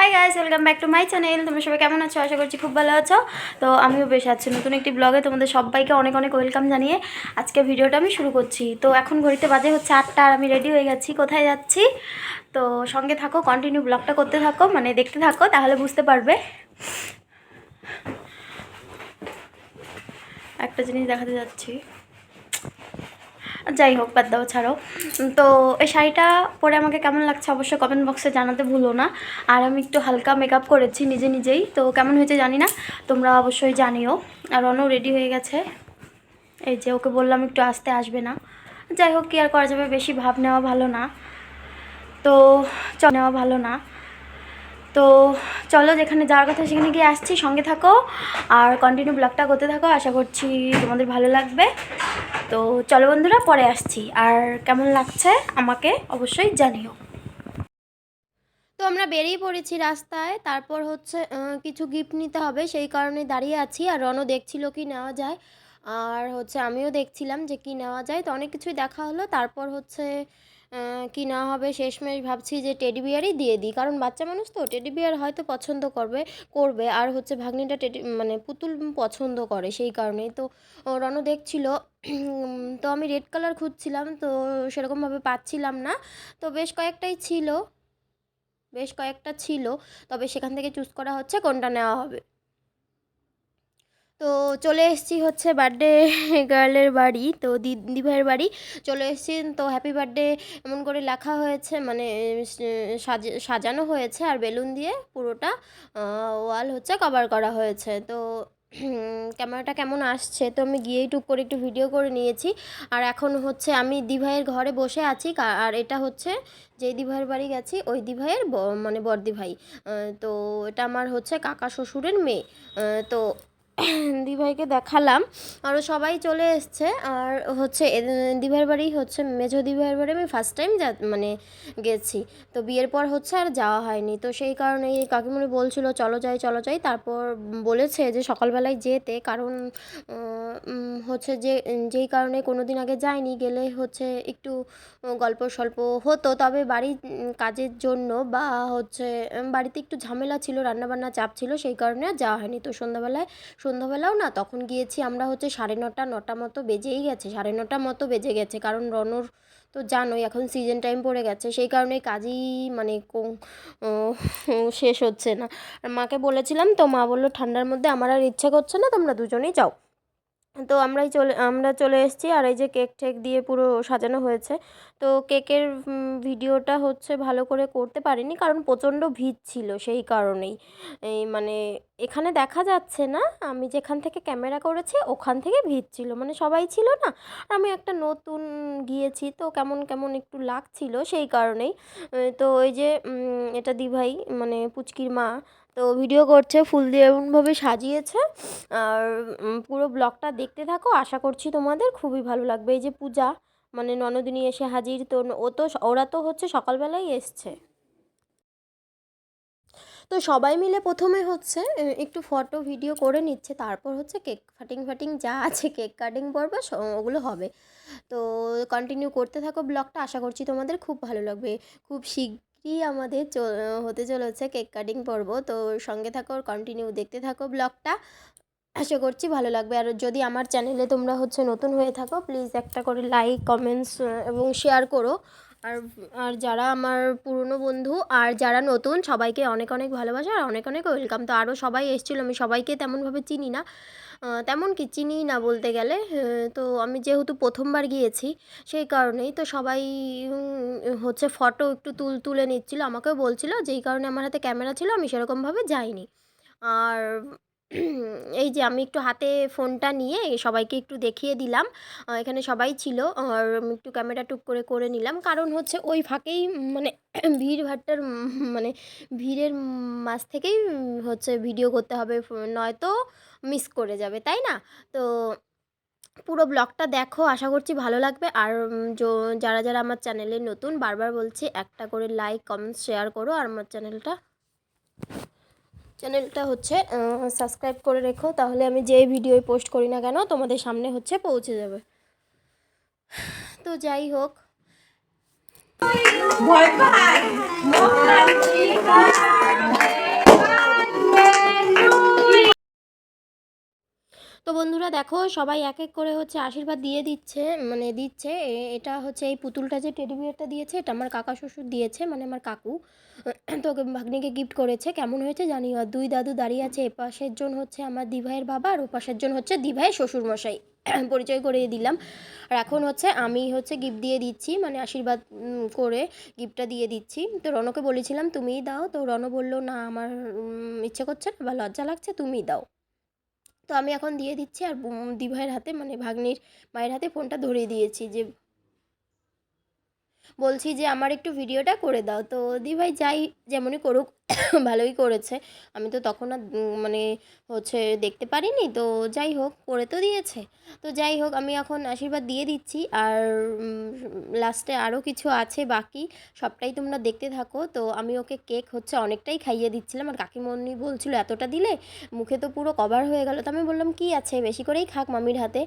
Hi guys welcome back to my channel তোমরা সবাই কেমন আছো? আশা করছি খুব ভালো আছো। তো আমিও বেশ আছি। নতুন একটি ব্লগে তোমাদের সবাইকে অনেক অনেক ওয়েলকাম জানিয়ে আজকে ভিডিওটা আমি শুরু করছি। তো এখন ঘড়িতে বাজে হচ্ছে আটটা আর আমি রেডি হয়ে গেছি। কোথায় যাচ্ছি? তো সঙ্গে থাকো কন্টিনিউ ব্লগটা করতে থাকো মানে দেখতে থাকো, তাহলে বুঝতে পারবে। একটা জিনিস দেখাতে যাচ্ছি। যাই হোক, বাদ দাও, ছাড়ো। তো এই শাড়িটা পরে আমাকে কেমন লাগছে অবশ্যই কমেন্ট বক্সে জানাতে ভুলো না। আর আমি একটু হালকা মেকআপ করেছি নিজে নিজেই, তো কেমন হয়েছে জানি না, তোমরা অবশ্যই জানিও। আর অনও রেডি হয়ে গেছে। এই যে ওকে বললাম একটু আসতে আসবে না। যাই হোক, কি আর করা যাবে, বেশি ভাব নেওয়া ভালো না। তো নেওয়া ভালো না। তো চলো যেখানে যাওয়ার কথা সেখানে গিয়ে আসছি, সঙ্গে থাকো আর কন্টিনিউ ব্লগটা করতে থাকো, আশা করছি তোমাদের ভালো লাগবে। তো চলো বন্ধুরা, পরে আসছি। আর কেমন লাগছে আমাকে অবশ্যই জানিও। তো আমরা বেরিয়ে পড়েছি রাস্তায়, তারপর হচ্ছে কিছু গিফট নিতে হবে, সেই কারণে দাঁড়িয়ে আছি, আর রনও দেখছিল কি নেওয়া যায়, আর হচ্ছে আমিও দেখছিলাম যে কি নেওয়া যায়, তো অনেক কিছুই দেখা হলো, তারপর হচ্ছে কি না হবে শেষমেশ ভাবছি যে টেডি বিয়ারই দিয়ে দিই। কারণ বাচ্চা মানুষ তো টেডি বিয়ার হয়তো পছন্দ করবে করবে। আর হচ্ছে ভাগ্নিটা টেডি মানে পুতুল পছন্দ করে সেই কারণেই। তো রনও দেখছিল, তো আমি রেড কালার খুঁজছিলাম, তো সেরকমভাবে পাচ্ছিলাম না। তো বেশ কয়েকটাই ছিল, বেশ কয়েকটা ছিল, তবে সেখান থেকে চুজ করা হচ্ছে কোনটা নেওয়া হবে। তো চলে এসেছি হচ্ছে বার্থডে গার্লের বাড়ি, তো দিদি ভাইয়ের বাড়ি। চলে এসেছি, তো হ্যাপি বার্থডে এমন করে লেখা হয়েছে মানে সাজানো হয়েছে আর বেলুন দিয়ে পুরোটা ওয়াল হচ্ছে কভার করা হয়েছে। তো ক্যামেরাটা কেমন আসছে? তো আমি গিয়েই টুক করে একটু ভিডিও করে নিয়েছি। আর এখন হচ্ছে আমি দিভাইয়ের ঘরে বসে আছি আর এটা হচ্ছে যেই দিভাইয়ের বাড়ি গেছি, ওই দিভাইয়ের মানে বড়দি ভাই তো এটা আমার হচ্ছে কাকা শ্বশুরের মেয়ে। তো দিভাইকে দেখালাম। আরও সবাই চলে এসছে। আর হচ্ছে দিভাইয়ের বাড়ি হচ্ছে মেঝো দিভাইয়ের বাড়ি। আমি ফার্স্ট টাইম যা মানে গেছি। তো বিয়ের পর হচ্ছে আর যাওয়া হয়নি। তো সেই কারণে কাকিমণি বলছিল, চলো যাই চলো যাই। তারপর বলেছে যে, সকালবেলায় যেতে। কারণ হচ্ছে যে, যেই কারণে কোনো দিন আগে যায়নি গেলে হচ্ছে একটু গল্প স্বল্প হতো। তবে বাড়ির কাজের জন্য বা হচ্ছে, বাড়িতে একটু ঝামেলা ছিল রান্নাবান্না চাপ ছিল, সেই কারণে আর যাওয়া হয়নি। তো সন্ধ্যাবেলায় সন্ধ্যাবেলাও না, তখন গিয়েছি আমরা হচ্ছে সাড়ে নটা নটা মতো বেজেই গেছে, সাড়ে নটা মতো বেজে গেছে। কারণ রনর তো জানোই এখন সিজন টাইম পড়ে গেছে, সেই কারণে কাজই মানে শেষ হচ্ছে না। আর মাকে বলেছিলাম, তো মা বলল, ঠান্ডার মধ্যে আমার আর ইচ্ছে করছে না, তোমরা দুজনেই যাও। তো আমরাই চলে, আমরা চলে এসেছি আর এই যে কেক টেক দিয়ে পুরো সাজানো হয়েছে। তো কেকের ভিডিওটা হচ্ছে ভালো করে করতে পারিনি কারণ প্রচণ্ড ভিড় ছিল সেই কারণেই। এই মানে এখানে দেখা যাচ্ছে না, আমি যেখান থেকে ক্যামেরা করেছি ওখান থেকে ভিড় ছিল। মানে সবাই ছিল না, আমি একটা নতুন গিয়েছি তো কেমন কেমন একটু লাগছিল সেই কারণেই। তো ওই যে এটা দিভাই মানে পুচকির মা তো ভিডিও করছে, ফুল দিয়ে এমনভাবে সাজিয়েছে। আর পুরো ব্লগটা দেখতে থাকো, আশা করছি তোমাদের খুবই ভালো লাগবে। এই যে পূজা মানে ননদিনী এসে হাজির, তো ও তো, ওরা তো হচ্ছে সকালবেলাই এসছে। তো সবাই মিলে প্রথমে হচ্ছে একটু ফটো ভিডিও করে নিচ্ছে, তারপর হচ্ছে কেক ফাটিং ফাটিং যা আছে কেক কাটিং পর্ব ওগুলো হবে। তো কন্টিনিউ করতে থাকো ব্লগটা আশা করছি তোমাদের খুব ভালো লাগবে। খুব শিগগিরই আমাদের হতে চলেছে কেক কাটিং পর্ব। তো সঙ্গে থাকো কন্টিনিউ দেখতে থাকো ব্লগটা। আশা করছি ভালো লাগবে। আর যদি আমার চ্যানেলে তোমরা হচ্ছে নতুন হয়ে থাকো প্লিজ একটা করে লাইক কমেন্টস এবং শেয়ার করো। আর আর যারা আমার পুরনো বন্ধু, আর যারা নতুন, সবাইকে অনেক অনেক ভালোবাসা আর অনেক অনেক ওয়েলকাম। তো আরও সবাই এসেছিল, আমি সবাইকে তেমনভাবে চিনি না। তেমন কি, চিনি না বলতে গেলে। তো আমি যেহেতু প্রথমবার গিয়েছি, সেই কারণেই তো সবাই হচ্ছে ফটো একটু তুল, তুলে নিচ্ছিল। আমাকেও বলছিল যেই কারণে আমার হাতে ক্যামেরা ছিল, আমি সেরকমভাবে যাইনি। আর এই যে আমি একটু হাতে ফোনটা নিয়ে সবাইকে একটু দেখিয়ে দিলাম। এখানে সবাই ছিল, আর একটু ক্যামেরা টুক করে করে নিলাম। কারণ হচ্ছে ওই ফাঁকেই মানে ভিড় ভাট্টার মানে ভিড়ের মাঝ থেকেই হচ্ছে ভিডিও করতে হবে, নয়তো মিস করে যাবে, তাই না? তো পুরো ব্লগটা দেখো, আশা করছি ভালো লাগবে। আর যারা যারা আমার চ্যানেলে নতুন, বারবার বলছি, একটা করে লাইক কমেন্ট শেয়ার করো, আর আমার চ্যানেলটা চ্যানেলটা হচ্ছে সাবস্ক্রাইব করে রেখো, তাহলে আমি যেই ভিডিও পোস্ট করি না কেন, তোমাদের সামনে হচ্ছে পৌঁছে যাবে। তো যাই হোক। ভয় পায়। দেখো, সবাই এক এক করে হচ্ছে আশীর্বাদ দিয়ে দিচ্ছে মানে দিচ্ছে। এটা হচ্ছে এই পুতুলটা যে টেডি বিয়ারটা দিয়েছে, এটা আমার কাকা শ্বশুর দিয়েছে মানে আমার কাকু। তোকে ভাগ্নিকে গিফট করেছে, কেমন হয়েছে জানিও? আর দুই দাদু দাঁড়িয়ে আছে, এপাশের জন হচ্ছে আমার দিভাইয়ের বাবা, আর ওপাশের জন হচ্ছে দিভাইয়ের শ্বশুর মশাই পরিচয় করিয়ে দিলাম। আর এখন হচ্ছে আমি হচ্ছে গিফট দিয়ে দিচ্ছি মানে আশীর্বাদ করে গিফটটা দিয়ে দিচ্ছি। তো রনকে বলেছিলাম, তুমিই দাও। তো রন বলল, না, আমার ইচ্ছে করছে না বা লজ্জা লাগছে, তুমিই দাও। তো আমি এখন দিয়ে দিচ্ছি আর দিভাইয়ের হাতে মানে ভাগ্নির মায়ের হাতে ফোনটা ধরিয়ে দিয়েছি যে বলছি যে, আমার একটু ভিডিওটা করে দাও। তো দিভাই যাই যেমনই করুক ভালোই করেছে। আমি তো তখন আর মানে হচ্ছে দেখতে পারিনি, তো যাই হোক, করে তো দিয়েছে। তো যাই হোক, আমি এখন আশীর্বাদ দিয়ে দিচ্ছি। আর লাস্টে আরও কিছু আছে বাকি, সবটাই তোমরা দেখতে থাকো। তো আমি ওকে কেক হচ্ছে অনেকটাই খাইয়ে দিচ্ছিলাম। আর কাকিমণি বলছিল, এতটা দিলে মুখে তো পুরো কভার হয়ে গেল। তো আমি বললাম, কি আছে? বেশি করেই খাক মামির হাতে।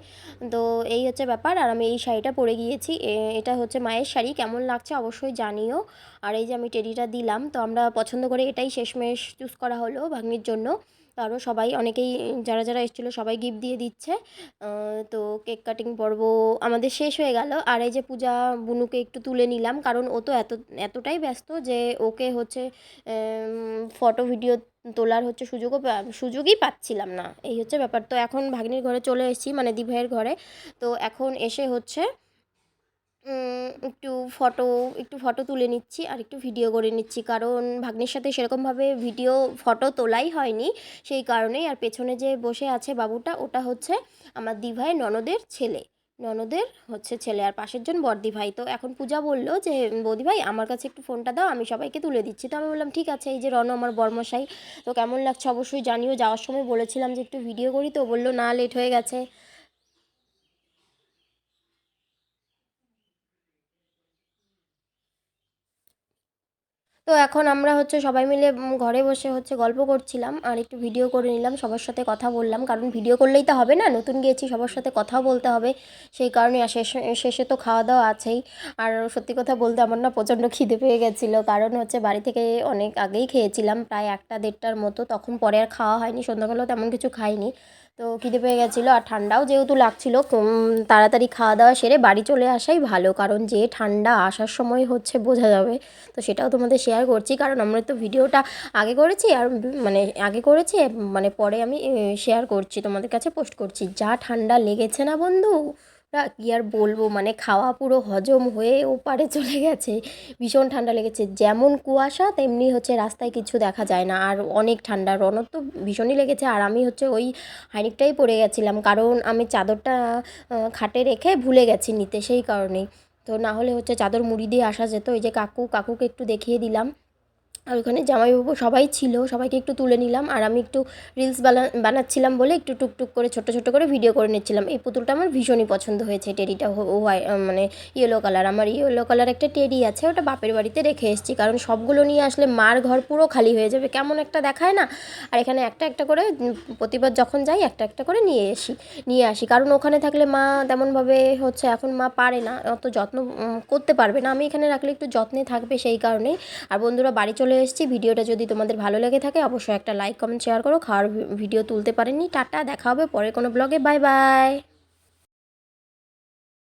তো এই হচ্ছে ব্যাপার। আর আমি এই শাড়িটা পরে গিয়েছি। এটা হচ্ছে মায়ের শাড়ি। কেমন লাগছে অবশ্যই জানিও। আর এই যে আমি টেডিটা দিলাম, তো আমরা পছন্দ করে এটাই শেষমেশ চুজ করা হলো ভাগ্নির জন্য। আরও সবাই অনেকেই, যারা যারা এসেছিল সবাই গিফট দিয়ে দিচ্ছে। তো কেক কাটিং পর্ব আমাদের শেষ হয়ে গেল। আর এই যে পূজা বুনুকে একটু তুলে নিলাম, কারণ ও তো এত, এতটাই ব্যস্ত যে ওকে হচ্ছে ফটো ভিডিও তোলার হচ্ছে সুযোগও সুযোগই পাচ্ছিলাম না। এই হচ্ছে ব্যাপার। তো এখন ভাগ্নির ঘরে চলে এসেছি মানে দিভাইয়ের ঘরে। তো এখন এসে হচ্ছে একটু ফটো একটু ফটো তুলে নিচ্ছি আর একটু ভিডিও করে নিচ্ছি। কারণ ভাগ্নির সাথে সেরকমভাবে ভিডিও ফটো তোলাই হয়নি। সেই কারণেই আর পেছনে যে বসে আছে বাবুটা, ওটা হচ্ছে আমার দিভাই ননদের ছেলে। ননদের হচ্ছে ছেলে আর পাশের জন বর্দি ভাই। তো এখন পূজা বলল যে, বৌদি ভাই, আমার কাছে একটু ফোনটা দাও, আমি সবাইকে তুলে দিচ্ছি। তো আমি বললাম, ঠিক আছে, এই যে রণ আমার বর্মশাই তো কেমন লাগছে? অবশ্যই জানিও। যাওয়ার সময় বলেছিলাম যে, একটু ভিডিও করি। তো বলল, না লেট হয়ে গেছে। তো এখন আমরা হচ্ছে সবাই মিলে ঘরে বসে হচ্ছে গল্প করছিলাম আর একটু ভিডিও করে নিলাম, সবার সাথে কথা বললাম। কারণ ভিডিও করলেই তো হবে না, নতুন গিয়েছি সবার সাথে কথাও বলতে হবে। সেই কারণে শেষে শেষে তো খাওয়া দাওয়া আছেই। আর সত্যি কথা বলতে আমার না প্রচণ্ড খিদে পেয়ে গেছিল। কারণ হচ্ছে বাড়ি থেকে অনেক আগেই খেয়েছিলাম, প্রায় একটা দেড়টার মতো। তখন পরে আর খাওয়া হয়নি, সন্ধ্যাবেলাও তেমন কিছু খাইনি। তো খিদে পেয়ে গেছিল আর ঠান্ডাও যেহেতু লাগছিল তাড়াতাড়ি খাওয়া দাওয়া সেরে বাড়ি চলে আসাই ভালো। কারণ যে ঠান্ডা আসার সময় হচ্ছে বোঝা যাবে। তো সেটাও তোমাদের শেয়ার করছি, কারণ আমরা তো ভিডিওটা আগে করেছি আর মানে আগে করেছি মানে পরে আমি শেয়ার করছি, তোমাদের কাছে পোস্ট করছি। যা ঠান্ডা লেগেছে না বন্ধু? কি আর বলব? মানে খাওয়া পুরো হজম হয়ে ওপারে চলে গেছে, ভীষণ ঠান্ডা লেগেছে। যেমন কুয়াশা, তেমনি হচ্ছে রাস্তায় কিছু দেখা যায় না। আর অনেক ঠান্ডা রনর তো ভীষণই লেগেছে। আর আমি হচ্ছে ওই হাইনিকটাই পরে গেছিলাম, কারণ আমি চাদরটা খাটে রেখে ভুলে গেছি নিতে, সেই কারণেই। তো না হলে হচ্ছে চাদর মুড়ি দিয়ে আসা যেত। ওই যে কাকু, কাকুকে একটু দেখিয়ে দিলাম। আর ওখানে জামাইবাবু সবাই ছিল, সবাইকে একটু তুলে নিলাম আর আমি একটু রিলস বানা, বানাচ্ছিলাম বলে একটু টুকটুক করে, ছোট ছোট করে ভিডিও করে নিচ্ছিলাম। এই পুতুলটা আমার ভীষণই পছন্দ হয়েছে টেডিটা মানে ইয়েলো কালার আমার ইয়েলো কালার একটা টেডি আছে, ওটা বাপের বাড়িতে রেখে এসেছি, কারণ সবগুলো নিয়ে আসলে মার ঘর পুরো খালি হয়ে যাবে, কেমন একটা দেখায় না? আর এখানে একটা একটা করে প্রতিবার যখন যাই, একটা একটা করে নিয়ে আসি নিয়ে আসি। কারণ ওখানে থাকলে মা তেমনভাবে হচ্ছে এখন মা পারে না, অত যত্ন করতে পারবে না। আমি এখানে রাখলে একটু যত্নে থাকবে সেই কারণে। আর বন্ধুরা, বাড়ি চলে এসেছি। ভিডিওটা যদি তোমাদের ভালো লেগে থাকে, অবশ্যই একটা লাইক কমেন্ট শেয়ার করো। খাওয়ার ভিডিও তুলতে পারেনি। টাটা, দেখা হবে পরে কোনো ব্লগে বাই বাই